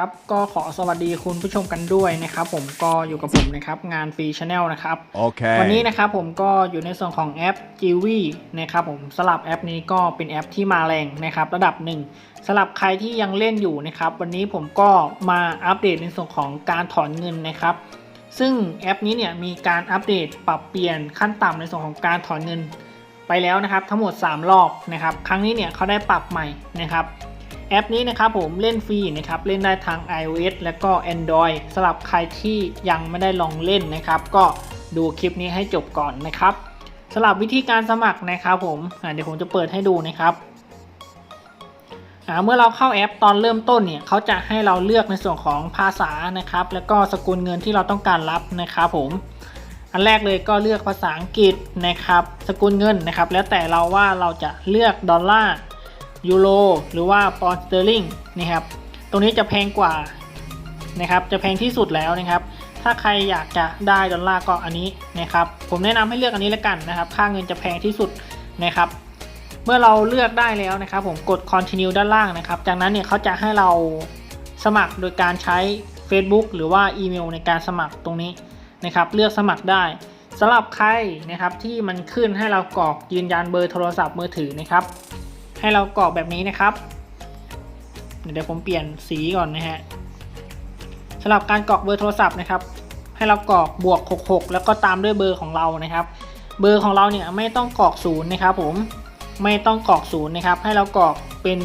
ครับก็ขอสวัสดีคุณผู้ชมกันด้วยนะครับ ผมก็อยู่กับผมนะครับงานฟรีชาแนลนะครับ Okay. วันนี้นะครับผมก็อยู่ในส่วนของแอป g w i นะครับผมสลับแอปนี้ก็เป็นแอปที่มาแรงนะครับ ระดับหนึ่งสำหรับใครที่ยังเล่นอยู่นะครับ วันนี้ผมก็มาอัปเดตในส่วนของการถอนเงินนะครับ ซึ่งแอปนี้เนี่ยมีการอัปเดตปรับเปลี่ยนขั้นต่ำในส่วนของการถอนเงินไปแล้วนะครับ ทั้งหมด 3 รอบนะครับ ครั้งนี้เนี่ยเขาได้ปรับใหม่นะครับ แอปนี้นะครับผมเล่นฟรีนะครับเล่นได้ทั้ง iOS และก็ Android สำหรับใครที่ยังไม่ได้ลองเล่นนะครับ ก็ดูคลิปนี้ให้จบก่อนนะครับสำหรับวิธีการสมัครนะครับผมเดี๋ยวผมจะเปิดให้ดูนะครับเมื่อเราเข้าแอปตอนเริ่มต้นเนี่ยเขาจะให้เราเลือกในส่วนของภาษานะครับ แล้วก็สกุลเงินที่เราต้องการรับนะครับผมอันแรกเลยก็เลือกภาษาอังกฤษนะครับ สกุลเงินนะครับ แล้วแต่เราว่าเราจะเลือกดอลลาร์ ยูโรหรือว่าปอนด์สเตอร์ลิงนะครับตรงนี้จะแพงกว่านะครับจะแพงที่สุดแล้วนะครับ ถ้าใครอยากจะได้ดอลลาร์ก็อันนี้นะครับ ผมแนะนำให้เลือกอันนี้แล้วกันนะครับ ค่าเงินจะแพงที่สุดนะครับ เมื่อเราเลือกได้แล้วนะครับ ผมกด continue ด้านล่างนะครับ จากนั้นเนี่ยเขาจะให้เราสมัครโดยการใช้ Facebook หรือว่าอีเมลในการสมัครตรงนี้นะครับ เลือกสมัครได้สำหรับใครนะครับที่มันขึ้นให้เรากรอกยืนยันเบอร์โทรศัพท์มือถือนะครับ ให้เรากรอกแบบนี้นะครับ เดี๋ยวผมเปลี่ยนสีก่อนนะฮะสำหรับการกรอกเบอร์โทรศัพท์นะครับ ให้เรากรอกบวก 66 แล้วก็ตามด้วยเบอร์ของเรานะครับ เบอร์ของเราเนี่ยไม่ต้องกรอกศูนย์นะครับผมไม่ต้องกรอกศูนย์นะครับ ให้เรากรอกเป็น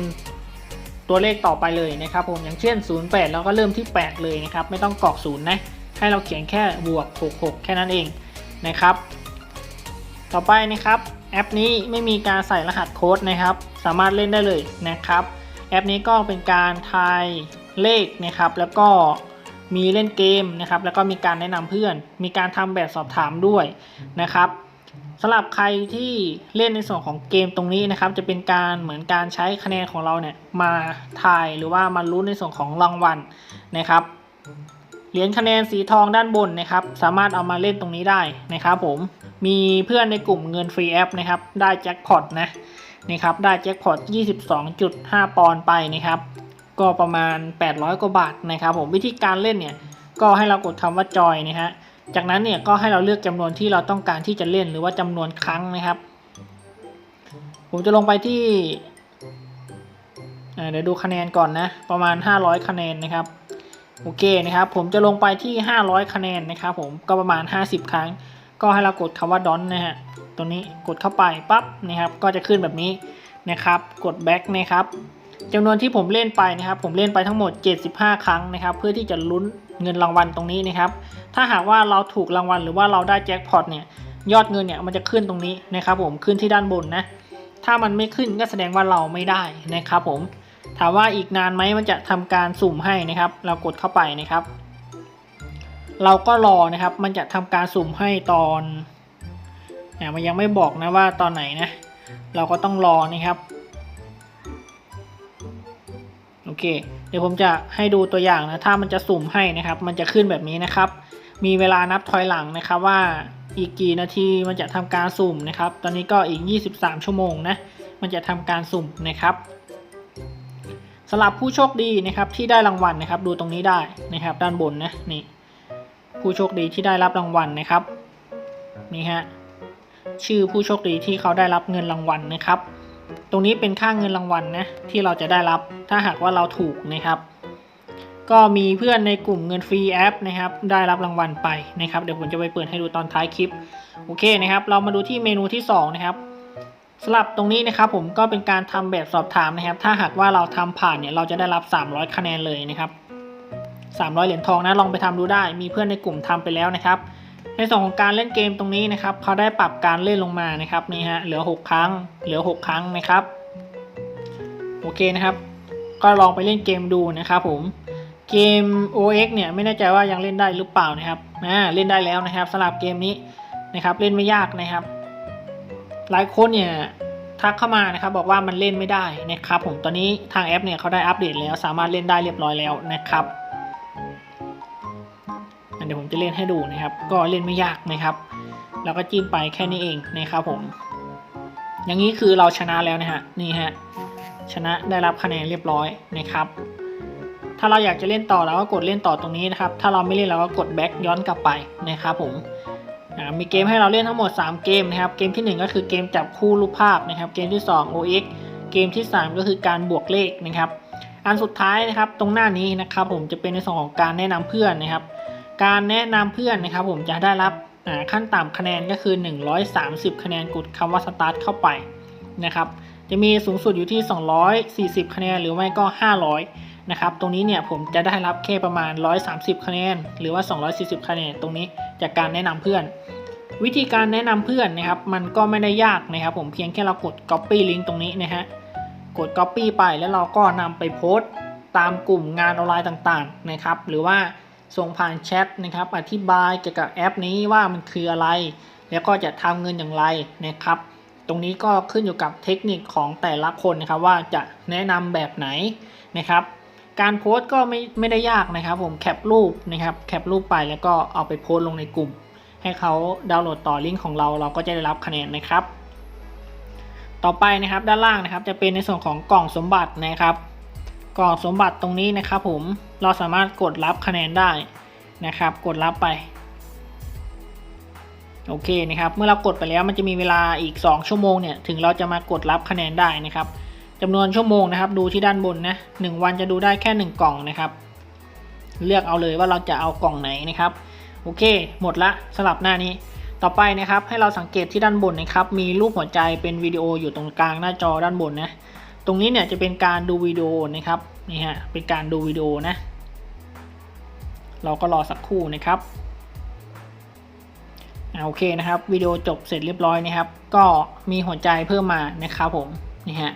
ตัวเลขต่อไปเลยนะครับ ผมอย่างเช่น 08 แล้วก็เริ่มที่ 8 เลยนะครับ ไม่ต้องกรอกศูนย์นะให้เราเขียนแค่บวก 66 แค่นั้นเองนะครับ ต่อไปนะครับ แอปนี้ไม่มีการใส่รหัสโค้ดนะครับ สามารถเล่นได้เลยนะครับ แอปนี้ก็เป็นการทายเลขนะครับ แล้วก็มีเล่นเกมนะครับ แล้วก็มีการแนะนำเพื่อน มีการทำแบบสอบถามด้วยนะครับสำหรับใครที่เล่นในส่วนของเกมตรงนี้นะครับ จะเป็นการเหมือนการใช้คะแนนของเราเนี่ยมาทายหรือว่ามาลุ้นในส่วนของรางวัลนะครับเหรียญคะแนนสีทองด้านบนนะครับ สามารถเอามาเล่นตรงนี้ได้นะครับผม มีเพื่อนในกลุ่มเงินฟรีแอปนะครับ ได้แจ็คพอตนะนะครับ ได้แจ็คพอต 22.5 ปอนด์ไปนะครับ ก็ประมาณ 800 กว่าบาทนะครับ ผมวิธีการเล่นเนี่ย ก็ให้เรากดคำว่าจอยนะฮะ จากนั้นเนี่ยก็ให้เราเลือกจำนวนที่เราต้องการที่จะเล่นหรือว่าจำนวนครั้งนะครับ ผมจะลงไปที่เดี๋ยวดูคะแนนก่อนนะ ประมาณ 500 คะแนนนะครับ โอเคนะครับ ผมจะลงไปที่ 500 คะแนนนะครับ ผมก็ประมาณ 50 ครั้ง ก็ให้เรากดคำว่าดอนนะฮะตัวนี้กดเข้าไปปั๊บนะครับก็จะขึ้นแบบนี้นะครับ กด back นะครับจำนวนที่ผมเล่นไปนะครับ ผมเล่นไปทั้งหมด 75 ครั้งนะครับ เพื่อที่จะลุ้นเงินรางวัลตรงนี้นะครับ ถ้าหากว่าเราถูกรางวัลหรือว่าเราได้แจ็คพอตเนี่ยยอดเงินเนี่ยมันจะขึ้นตรงนี้นะครับผมขึ้นที่ด้านบนนะ ถ้ามันไม่ขึ้นก็แสดงว่าเราไม่ได้นะครับผมถามว่าอีกนานไหมมันจะทำการสุ่มให้นะครับ เรากดเข้าไปนะครับ เราก็รอนะครับ มันจะทำการสุ่มให้ตอนอ่ามันยังไม่บอกนะว่าตอนไหนนะ เราก็ต้องรอนะครับ โอเค เดี๋ยวผมจะให้ดูตัวอย่างนะ ถ้ามันจะสุ่มให้นะครับ มันจะขึ้นแบบนี้นะครับ มีเวลานับถอยหลังนะครับว่าอีกกี่นาทีมันจะทำการสุ่มนะครับ ตอนนี้ก็อีก 23 ชั่วโมงนะ มันจะทำการสุ่มนะครับสำหรับผู้โชคดีนะครับที่ได้รางวัลนะครับ ดูตรงนี้ได้นะครับ ด้านบนนะนี่ ผู้โชคดีที่ได้รับรางวัลนะครับนี่ฮะชื่อผู้โชคดีที่เขาได้รับเงินรางวัลนะครับ ตรงนี้เป็นค่าเงินรางวัลนะที่เราจะได้รับถ้าหากว่าเราถูกนะครับ ก็มีเพื่อนในกลุ่มเงินฟรีแอปนะครับ ได้รับรางวัลไปนะครับ เดี๋ยวผมจะไปเปิดให้ดูตอนท้ายคลิปโอเคนะครับ เรามาดูที่เมนูที่สองนะครับสำหรับตรงนี้นะครับผมก็เป็นการทำแบบสอบถามนะครับ ถ้าหากว่าเราทำผ่านเนี่ยเราจะได้รับ 300 คะแนนเลยนะครับ 300 เหรียญทองนะลองไปทำดูได้ มีเพื่อนในกลุ่มทำไปแล้วนะครับ ในส่วนของการเล่นเกมตรงนี้นะครับเขาได้ปรับการเล่นลงมานะครับนี่ฮะเหลือ 6 ครั้ง เหลือ 6 ครั้งนะครับโอเคนะครับ ก็ลองไปเล่นเกมดูนะครับผมเกม OX เนี่ยไม่แน่ใจว่ายังเล่นได้หรือเปล่านะครับอ่าเล่นได้แล้วนะครับสำหรับเกมนี้นะครับเล่นไม่ยากนะครับ หลายคนเนี่ยทักเข้ามานะครับบอกว่ามันเล่นไม่ได้นะครับผมตอนนี้ทางแอปเนี่ยเขาได้อัปเดตแล้วสามารถเล่นได้เรียบร้อยแล้วนะครับ เดี๋ยวผมจะเล่นให้ดูนะครับ ก็เล่นไม่ยากนะครับ แล้วก็จิ้มไปแค่นี้เองนะครับผม อย่างนี้คือเราชนะแล้วนะฮะนี่ฮะชนะได้รับคะแนนเรียบร้อยนะครับ ถ้าเราอยากจะเล่นต่อเราก็กดเล่นต่อตรงนี้นะครับ ถ้าเราไม่เล่นเราก็กดแบ็กย้อนกลับไปนะครับผมมีเกมให้เราเล่นทั้งหมด 3 เกมนะครับ เกมทีหนึ่1 ก็คือเกมจับคู่รูปภาพนะครับ เกมที่ 2 OX เกมที่ 3 ก็คือการบวกเลขนะครับ อันสุดท้ายนะครับตรงหน้านี้นะครับ ผมจะเป็นในส่วนของการแนะนำเพื่อนนะครับ การแนะนำเพื่อนนะครับผมจะได้รับขั้นต่ำคะแนนก็คือ 130 คะแนนกดคำว่าสตาร์ทเข้าไปนะครับจะมีสูงสุดอยู่ที่ 240 คะแนนหรือไม่ก็ 500 นะครับ ตรงนี้เนี่ยผมจะได้รับแค่ประมาณ 130 คะแนน หรือว่า 240 คะแนน ตรงนี้จากการแนะนำเพื่อน วิธีการแนะนำเพื่อนนะครับ มันก็ไม่ได้ยากนะครับ ผมเพียงแค่เรากด copy link ตรงนี้นะฮะ กด copy ไปแล้วเราก็นำไปโพสต์ตามกลุ่มงานออนไลน์ต่างๆนะครับ หรือว่า ส่งผ่านแชทนะครับ อธิบายเกี่ยวกับแอปนี้ว่ามันคืออะไร แล้วก็จะทำเงินอย่างไรนะครับ ตรงนี้ก็ขึ้นอยู่กับเทคนิคของแต่ละคนนะครับ ว่าจะแนะนำแบบไหนนะครับ การโพสต์ก็ไม่ไม่ได้ยากนะครับ ผมแคปรูปนะครับแคปรูปไปแล้วก็เอาไปโพสต์ลงในกลุ่ม ให้เขาดาวน์โหลดต่อลิงก์ของเราเราก็จะได้รับคะแนนนะครับ ต่อไปนะครับด้านล่างนะครับ จะเป็นในส่วนของกล่องสมบัตินะครับ กล่องสมบัติตรงนี้นะครับผมเราสามารถกดรับคะแนนได้นะครับ กดรับไป โอเคนะครับ เมื่อเรากดไปแล้วมันจะมีเวลาอีก 2 ชั่วโมงเนี่ยถึงเราจะมากดรับคะแนนได้นะครับจำนวนชั่วโมงนะครับ ดูที่ด้านบนนะหวันจะดูได้แค่ 1 กล่องนะครับ เลือกเอาเลยว่าเราจะเอากล่องไหนนะครับ โอเค หมดละสลับหน้านี้ต่อไปนะครับให้เราสังเกตที่ด้านบนนะครับ มีรูปหัวใจเป็นวิดีโออยู่ตรงกลางหน้าจอด้านบนนะ ตรงนี้เนี่ยจะเป็นการดูวิดีโอนะครับนี่ฮะเป็นการดูวิดีโอนะ เราก็รอสักครู่นะครับอ่าโอเคนะครับวิดีโอจบเสร็จเรียบร้อยนะครับ ก็มีหัวใจเพิ่มมานะครับผมนี่ฮะ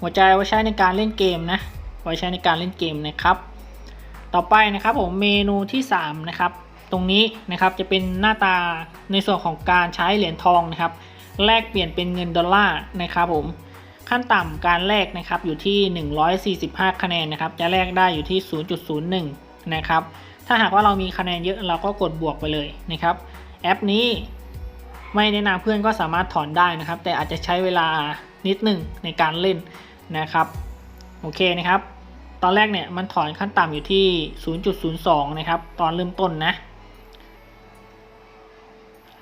หัวใจไว้ใช้ในการเล่นเกมนะไว้ใช้ในการเล่นเกมนะครับ ต่อไปนะครับผมเมนูที่3นะครับตรงนี้นะครับจะเป็นหน้าตาในส่วนของการใช้เหรียญทองนะครับแลกเปลี่ยนเป็นเงินดอลลาร์นะครับผม ขั้นต่ำการแลกนะครับอยู่ที่ 145 คะแนนนะครับ จะแลกได้อยู่ที่ 0.01 นะครับ ถ้าหากว่าเรามีคะแนนเยอะเราก็กดบวกไปเลยนะครับ แอปนี้ไม่แนะนำเพื่อนก็สามารถถอนได้นะครับ แต่อาจจะใช้เวลานิดหนึ่งในการเล่นนะครับ โอเคนะครับ ตอนแรกเนี่ยมันถอนขั้นต่ำอยู่ที่ 0.02 นะครับ ตอนเริ่มต้นนะ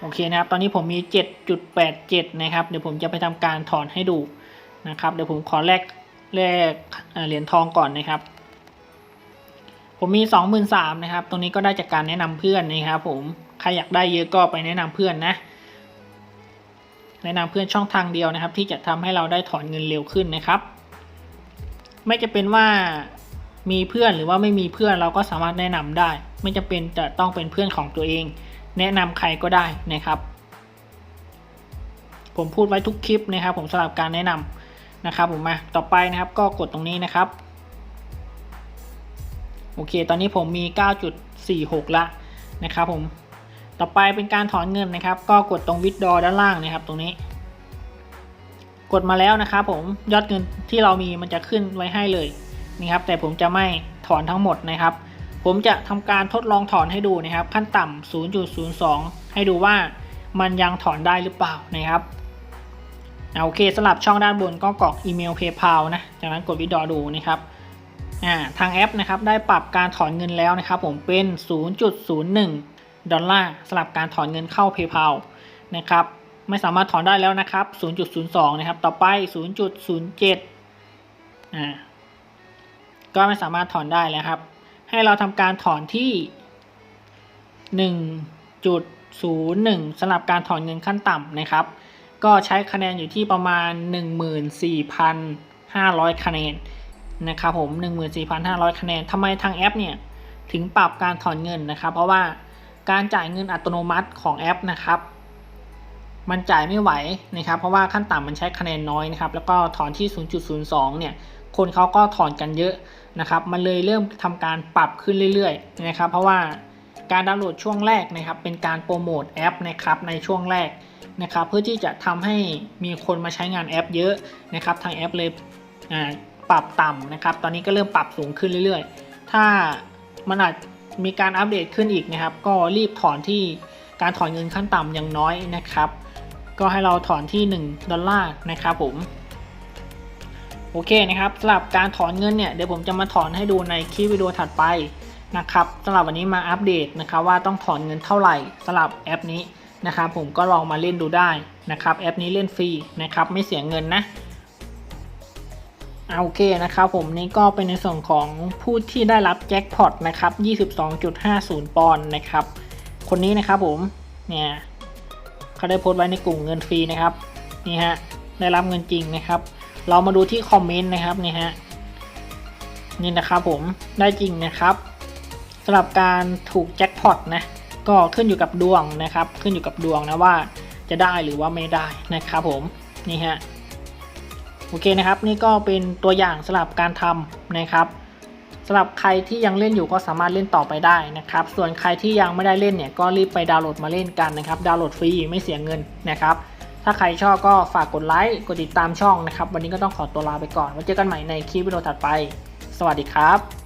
โอเคนะครับ ตอนนี้ผมมี 7.87 นะครับ เดี๋ยวผมจะไปทำการถอนให้ดู นะครับ เดี๋ยวผมขอแลกแลกเหรียญทองก่อนนะครับ ผมมี 23,000นะครับ ตรงนี้ก็ได้จากการแนะนำเพื่อนนะครับ ผมใครอยากได้เยอะก็ไปแนะนำเพื่อนนะแนะนำเพื่อนช่องทางเดียวนะครับ ที่จะทำให้เราได้ถอนเงินเร็วขึ้นนะครับ ไม่จะเป็นว่ามีเพื่อนหรือว่าไม่มีเพื่อนเราก็สามารถแนะนำได้ ไม่จำเป็นจะต้องเป็นเพื่อนของตัวเอง แนะนำใครก็ได้นะครับ ผมพูดไว้ทุกคลิปนะครับ ผมสำหรับการแนะนำ นะครับผมมาต่อไปนะครับก็กดตรงนี้นะครับโอเค ตอนนี้ผมมี 9.46 ละนะครับผม ต่อไปเป็นการถอนเงินนะครับ ก็กดตรงวิดดอด้านล่างนะครับตรงนี้ กดมาแล้วนะครับผม ยอดเงินที่เรามีมันจะขึ้นไว้ให้เลยนะครับ แต่ผมจะไม่ถอนทั้งหมดนะครับ ผมจะทำการทดลองถอนให้ดูนะครับ ขั้นต่ำ0.02 ให้ดูว่ามันยังถอนได้หรือเปล่านะครับ โอเคสำหรับช่องด้านบนก็กรอกอีเมล PayPal นะ จากนั้นกดวิดดอดูนะครับทางแอปนะครับได้ปรับการถอนเงินแล้วนะครับผมเป็น 0.01 ดอลลาร์สำหรับการถอนเงินเข้า PayPal นะครับไม่สามารถถอนได้แล้วนะครับ 0.02 นะครับ ต่อไป 0.07 อ่า ก็ไม่สามารถถอนได้แล้วครับ ให้เราทำการถอนที่ 1.01 สำหรับการถอนเงินขั้นต่ำนะครับ ก็ใช้คะแนนอยู่ที่ประมาณ 14,500 คะแนนนะครับผม 14,500 คะแนนทำไมทางแอปเนี่ยถึงปรับการถอนเงินนะครับ เพราะว่าการจ่ายเงินอัตโนมัติของแอปนะครับ มันจ่ายไม่ไหวนะครับ เพราะว่าขั้นต่ำมันใช้คะแนนน้อยนะครับ แล้วก็ถอนที่ 0.02 เนี่ย คนเขาก็ถอนกันเยอะนะครับ มันเลยเริ่มทำการปรับขึ้นเรื่อยๆนะครับ เพราะว่าการดาวน์โหลดช่วงแรกนะครับ เป็นการโปรโมทแอปนะครับในช่วงแรก นะครับเพื่อที่จะทำให้มีคนมาใช้งานแอป เยอะนะครับทางแอปเลยปรับต่ำนะครับ ตอนนี้ก็เริ่มปรับสูงขึ้นเรื่อยๆ ถ้ามันอาจมีการอัปเดตขึ้นอีกนะครับ ก็รีบถอนที่การถอนเงินขั้นต่ำอย่างน้อยนะครับ ก็ให้เราถอนที่ 1 ดอลลาร์นะครับผมโอเคนะครับสำหรับการถอนเงินเนี่ยเดี๋ยวผมจะมาถอนให้ดูในคลิปวิดีโอถัดไปนะครับสำหรับวันนี้มาอัปเดตนะครับว่าต้องถอนเงินเท่าไหร่สำหรับแอปนี้ นะครับผมก็ลองมาเล่นดูได้นะครับแอปนี้เล่นฟรีนะครับไม่เสียเงินนะโอเคนะครับผมนี่ก็เป็นในส่วนของผู้ที่ได้รับแจ็คพอตนะครับ 22.50 ปอนด์นะครับ คนนี้นะครับผมเนี่ยเขาได้โพสต์ไว้ในกลุ่มเงินฟรีนะครับนี่ฮะได้รับเงินจริงนะครับ เรามาดูที่คอมเมนต์นะครับนี่ฮะนี่นะครับผมได้จริงนะครับสำหรับการถูกแจ็คพอตนะ ก็ขึ้นอยู่กับดวงนะครับ ขึ้นอยู่กับดวงนะว่าจะได้หรือว่าไม่ได้นะครับผมนี่ฮะโอเคนะครับ นี่ก็เป็นตัวอย่างสำหรับการทำนะครับสำหรับใครที่ยังเล่นอยู่ก็สามารถเล่นต่อไปได้นะครับ ส่วนใครที่ยังไม่ได้เล่นเนี่ยก็รีบไปดาวน์โหลดมาเล่นกันนะครับ ดาวน์โหลดฟรีไม่เสียเงินนะครับ ถ้าใครชอบก็ฝากกดไลค์กดติดตามช่องนะครับ วันนี้ก็ต้องขอตัวลาไปก่อนไว้เจอกันใหม่ในคลิปวิดีโอถัดไป สวัสดีครับ